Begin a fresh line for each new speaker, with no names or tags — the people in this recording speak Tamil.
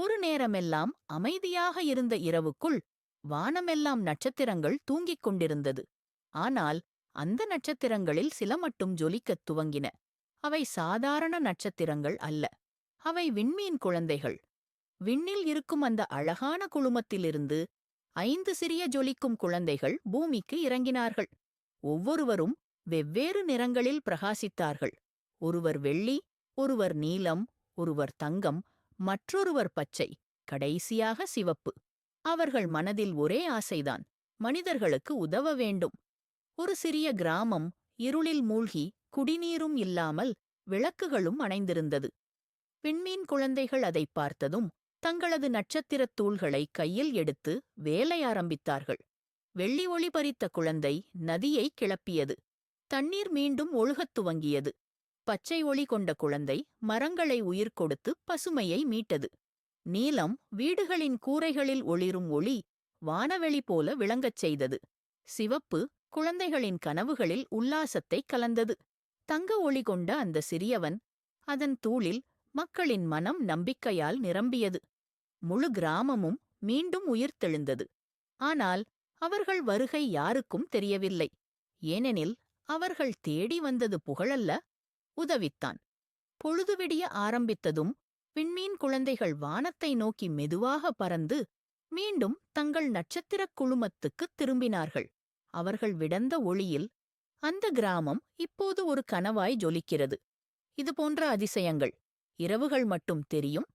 ஒரு நேரமெல்லாம் அமைதியாக இருந்த இரவுக்குள் வானமெல்லாம் நட்சத்திரங்கள் தூங்கிக் கொண்டிருந்தது. ஆனால் அந்த நட்சத்திரங்களில் சில மட்டும் ஜொலிக்கத் துவங்கின. அவை சாதாரண நட்சத்திரங்கள் அல்ல. அவை விண்மீன் குழந்தைகள். விண்ணில் இருக்கும் அந்த அழகான குழுமத்திலிருந்து ஐந்து சிறிய ஜொலிக்கும் குழந்தைகள் பூமிக்கு இறங்கினார்கள். ஒவ்வொருவரும் வெவ்வேறு நிறங்களில் பிரகாசித்தார்கள். ஒருவர் வெள்ளி ஒருவர் நீலம் ஒருவர் தங்கம் மற்றொருவர் பச்சை கடைசியாக சிவப்பு. அவர்கள் மனதில் ஒரே ஆசைதான் மனிதர்களுக்கு உதவ வேண்டும். ஒரு சிறிய கிராமம் இருளில் மூழ்கி குடிநீரும் இல்லாமல் விளக்குகளும் அணைந்திருந்தது. விண்மீன் குழந்தைகள் அதைப் பார்த்ததும் தங்களது நட்சத்திரத் தூள்களை கையில் எடுத்து வேலை ஆரம்பித்தார்கள். வெள்ளி ஒளி பறித்த குழந்தை நதியை கிளப்பியது. தண்ணீர் மீண்டும் ஒழுகத் துவங்கியது. பச்சை ஒளி கொண்ட குழந்தை மரங்களை உயிர் கொடுத்து பசுமையை மீட்டது. நீலம் வீடுகளின் கூரைகளில் ஒளிரும் ஒளி வானவெளி போல விளங்கச் செய்தது. சிவப்பு குழந்தைகளின் கனவுகளில் உல்லாசத்தை கலந்தது. தங்க ஒளி கொண்ட அந்த சிறியவன் அதன் தூளில் மக்களின் மனம் நம்பிக்கையால் நிரம்பியது. முழு கிராமமும் மீண்டும் உயிர்த்தெழுந்தது ஆனால் அவர்கள் வருகை யாருக்கும் தெரியவில்லை. ஏனெனில் அவர்கள் தேடி வந்தது புகழல்ல. உதவித்தான். பொழுது விடிய ஆரம்பித்ததும் விண்மீன் குழந்தைகள் வானத்தை நோக்கி மெதுவாக பறந்து மீண்டும் தங்கள் நட்சத்திரக் குழுமத்துக்குத் திரும்பினார்கள். அவர்கள் விடந்த ஒளியில் அந்த கிராமம் இப்போது ஒரு கனவாய் ஜொலிக்கிறது. இதுபோன்ற அதிசயங்கள். இரவுகள் மட்டும் தெரியும்.